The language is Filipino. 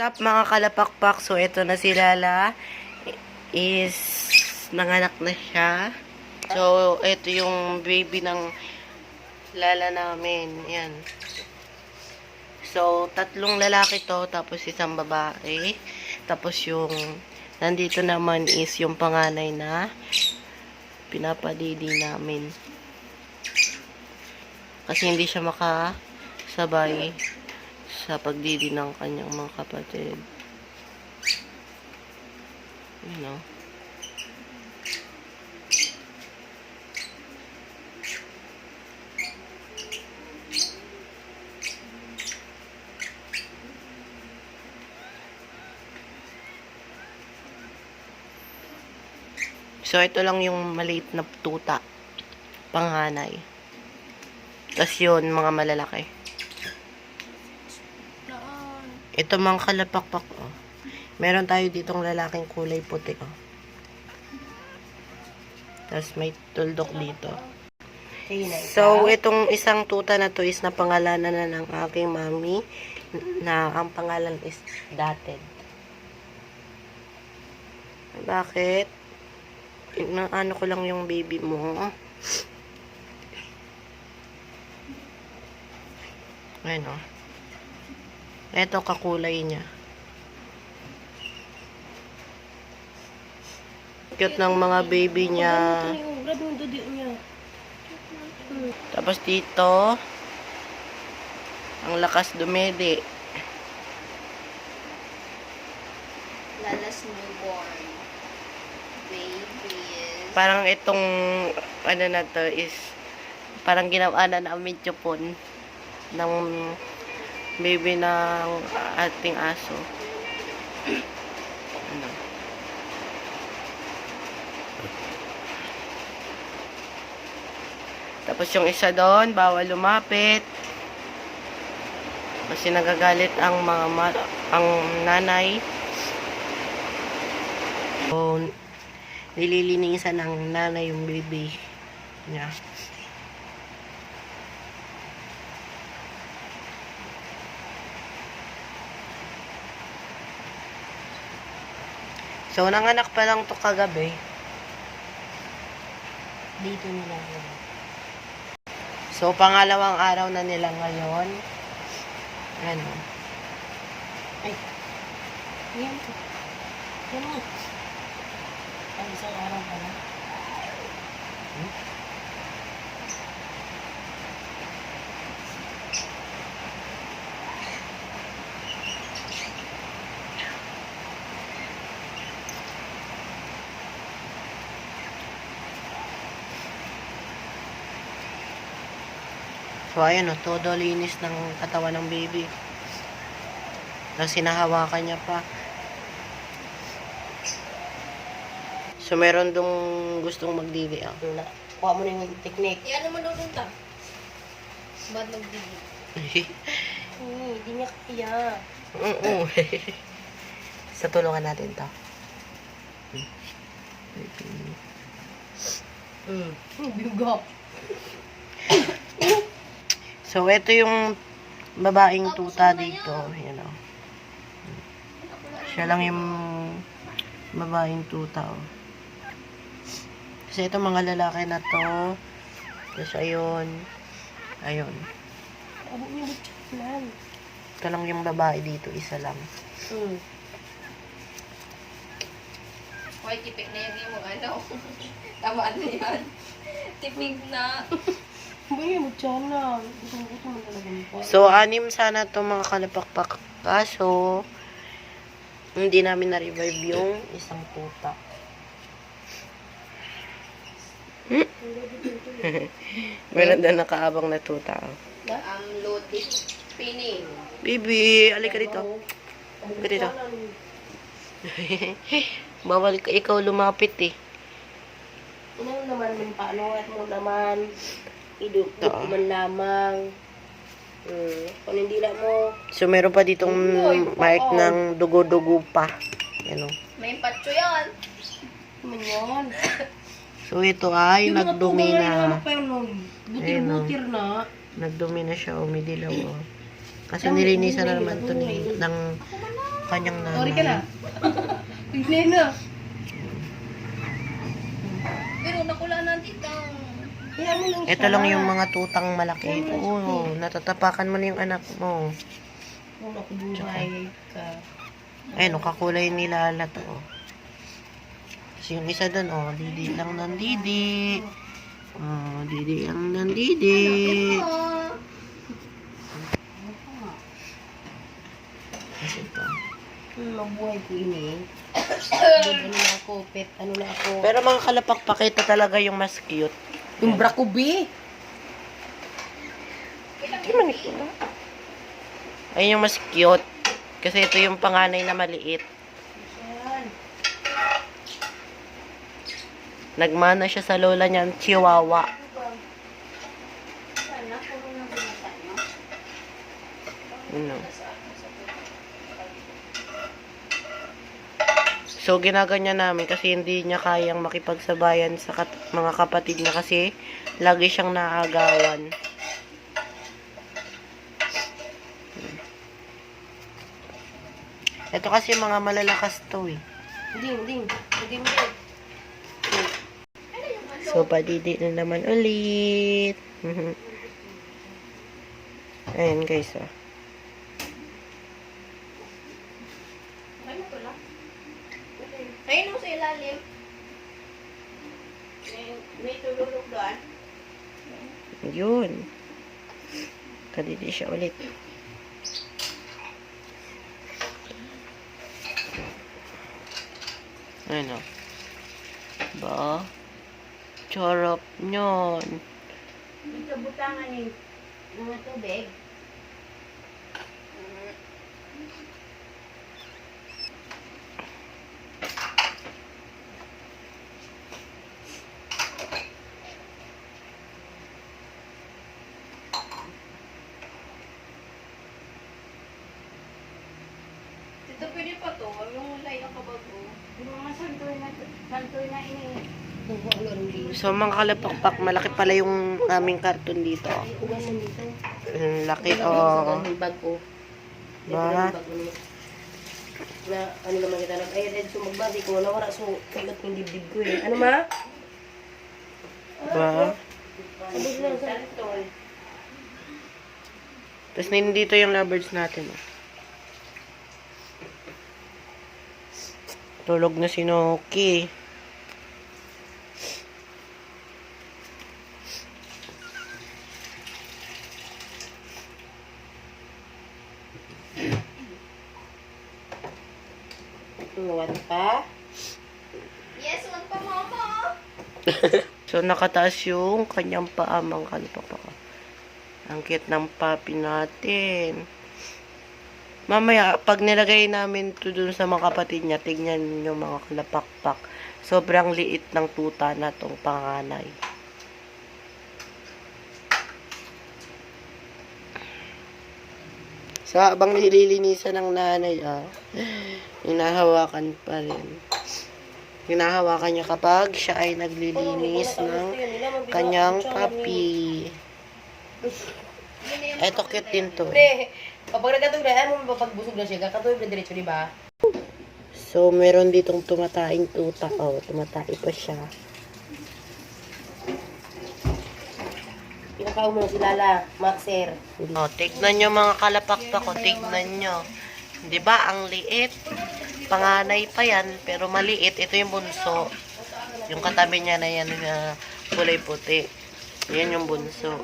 What's up mga kalapakpak? So, ito na si Lala. Is, nanganak na siya. So, ito yung baby ng Lala namin. Yan. So, tatlong lalaki to, tapos isang babae. Tapos yung, nandito naman is yung panganay na pinapadidi namin. Kasi hindi siya makasabay sa pagdidi ng kanyang mga kapatid. You know. So, ito lang yung maliit na tuta. Panghanay. Tapos yun, mga malalaki. Ito mga kalapakpak, oh. Meron tayo ditong lalaking kulay puti, oh. Tapos may tuldok dito. So, itong isang tuta na to is napangalanan na ng aking mami na ang pangalan is Dated. Bakit? Ano ko lang yung baby mo. Ayan, oh. Ito kakulay niya. Cute ng mga baby niya. Tapos dito, ang lakas dumedi. Lala's newborn. Babies. Parang itong, ano na to is, parang ginawa na namin chupon ng baby ng ating aso. Ano? Tapos yung isa doon, bawal lumapit. Kasi nagagalit ang mga ang nanay. So, nililinisan ng nanay yung baby niya. So, nanganak pa lang to kagabi. Dito nila yun. So, pangalawang araw na nila ngayon. Ano? Ay. Yan. Yan mo. Ay, isang araw pa lang. Hmm? So, ayun o, todo linis ng katawan ng baby. Tapos sinahawakan niya pa. So, meron dong gustong magdidi. Ah. Kuha mo na yung technique. Eh, ano mo daw dun ta? Ba't nagdigi? Hmm, hindi niya kaya. Oo. Sa tulungan natin to. Mm. Bigo. So, ito yung babaeng tuta dito. Yan o. Siya lang yung babaeng tuta. Oh. Kasi ito mga lalaki na to. Tapos ayun. Ayun. Ito lang yung babae dito. Isa lang. Hmm. Hoy, tipik na yung ano. Tama na yan. Tipik na. So, anim sana to mga kalapakpak. Kaso, hindi namin na-revive yung isang tuta. Meron na nakaabang na tuta. Ang loaded spinning. Bibi, alika dito. Alika dito. Bawal ka ikaw lumapit eh. Ano naman yung paano at mo naman idukduk Oo. man lamang. Hmm. Kung hindi lang mo, So, meron pa ditong mark ng dugo-dugo pa. Ano. may patso yan. Ano yan? So, ito ay nagdumi na. pa yun, oh. butir-butir na. Nagdumi na siya, umidilaw. Oh. Kasi nilinisan na naman to ni, ng kanyang nanay. Sorry ka na. Tignan na. Pero nakula na dito. Ito lang yung mga tutang malaki. Oo, natatapakan mo na yung anak mo. Kung ka. Ayun, oh, kakulay ni Lala to. oh. Tapos yung isa doon, oh, Didi lang ng Didi. Oh, Didi lang ng Didi. Tapos ito. Hmm, mabuhay ko ini. ano na ako, pet, ano na ako. Pero mga kalapakpak, ito talaga yung mas cute. Yung brakubi. Ayun yung mas cute. Kasi ito yung panganay na maliit. Nagmana siya sa lola niya, chihuahua. Ano? So, ginaganyan namin kasi hindi niya kayang makipagsabayan sa kat- mga kapatid niya kasi lagi siyang naagawan. Ito kasi mga malalakas to eh. Hindi. Hindi mo yan. So, padidi na naman ulit. Ayan guys, oh. Ayun mo sa ilalim. May tululog doon. Yun. Kadidi siya ulit. Ano? Ba? Charap nyon. Dito butangan yung mga tubig. Ito pwede pa to, yung lay ang kabago. Yung mga santoy na, santoy na ini. So, mga kalapakpak, malaki pala yung aming karton dito. Ang laki, oh. bag ko. Ba? Na, ano naman kita nag ay red so magbari ko na wala so kagat ng dibdib ko eh. Ano ma? Ba? Tol. Tapos nandito yung lovebirds natin, oh. Tulog na si Noki. Tuwan pa? Yes, one pa mama. So, nakataas yung kanyang paa, mga kalapakpak. Ang cute ng papi natin. Mamaya, pag nilagay namin to dun sa mga kapatid niya, tignan nyo mga kalapakpak. Sobrang liit ng tuta na tong panganay. So, habang nililinisan ng nanay, ah, hinahawakan pa rin. Hinahawakan niya kapag siya ay naglilinis ng kanyang papi. Eto cute din to. Pre, kapag nagkatog na, ano mo pagbusog na siya, kakatog na diretso, di ba? So, meron ditong tumataing tuta. Oh, tumatai pa siya. Pinakaw mo si Lala, Maxer. Oh, tignan nyo mga kalapakpak ko. Tignan nyo. Di ba ang liit? Panganay pa yan, pero maliit. Ito yung bunso. Yung katabi niya na yan na kulay puti. Yan yung bunso.